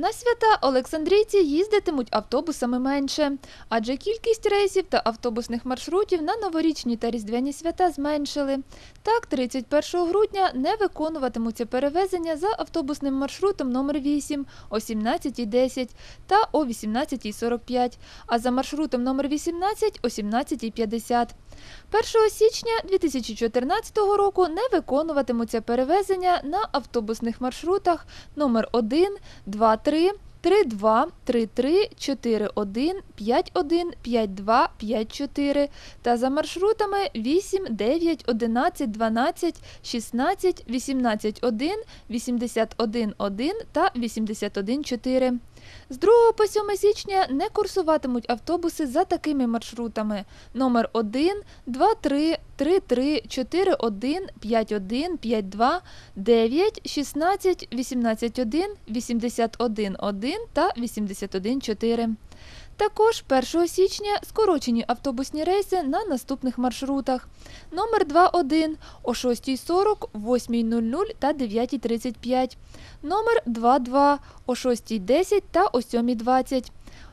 На свята Олександрійці їздитимуть автобусами менше, адже кількість рейсів та автобусних маршрутів на новорічні та різдвяні свята зменшили. Так, 31 грудня не виконуватимуться перевезення за автобусним маршрутом номер 8 о 17.10 та о 18.45, а за маршрутом номер 18 о 17.50. 1 січня 2014 року не виконуватимуться перевезення на автобусних маршрутах номер 1, 2, 3, 3, 2, 3, 3, 4, 1, 5, 1, 5, 2, 5, 4 та за маршрутами 8, 9, 11, 12, 16, 18, 1, 81, 1 та 81, 4. З 2 по 7 січня не курсуватимуть автобуси за такими маршрутами: номер 1, 2, 3, 3, 3, 4, 1, 5, 1, 5, 2, 9, 16, 18, 1, 81, 1 та 81, 4. Також 1 січня скорочені автобусні рейси на наступних маршрутах. Номер 21 о 6.40, 8.00 та 9.35. Номер 22 о 6.10 та о 7.20.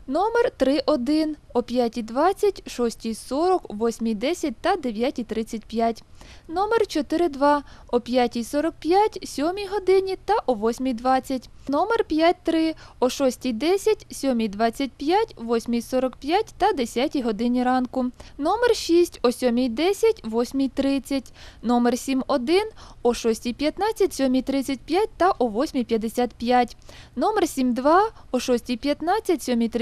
Номер 31 о 5.20, 6.40, 8.10 та 9.35. Номер 42 о 5.45, 7 годині та о 8.20. Номер 53 о 6.10, 7.25, 8.45 та 10 годині ранку. Номер 6 о 7.10, 8.30. Номер 71 о 6.15, 7.35 та о 8.55. Номер 72 о 6.15, 7.35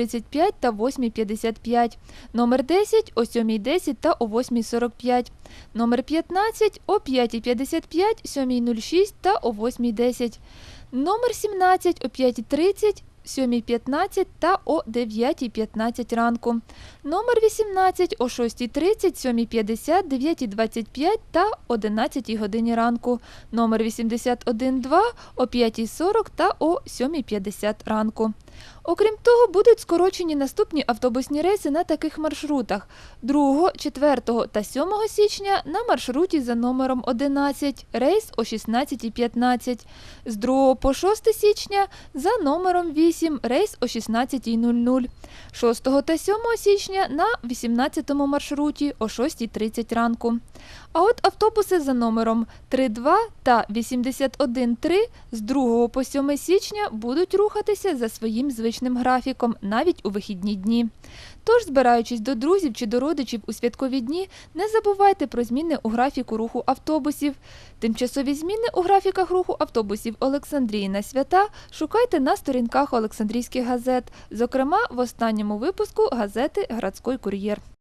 та 8.55. Номер 10 о 7.10 та о 8.45. Номер 15 о 5.55, 7.06 та о 8.10. Номер 17 о 5.30, 7.15 та о 9.15 ранку. Номер 18 о 6.30, 7.50, 9.25 та 11 годині ранку. Номер 81.2 о 5.40 та о 7.50 ранку. Окрім того, будуть скорочені наступні автобусні рейси на таких маршрутах 2, 4 та 7 січня на маршруті за номером 11, рейс о 16.15, з 2 по 6 січня за номером 8, рейс о 16.00, 6 та 7 січня на 18 маршруті о 6.30 ранку. А от автобуси за номером 32 та 81.3 з 2 по 7 січня будуть рухатися за своїм звичним графіком навіть у вихідні дні. Тож, збираючись до друзів чи до родичів у святкові дні, не забувайте про зміни у графіку руху автобусів. Тимчасові зміни у графіках руху автобусів Олександрії на свята шукайте на сторінках Олександрійських газет, зокрема в останньому випуску газети Градський кур'єр.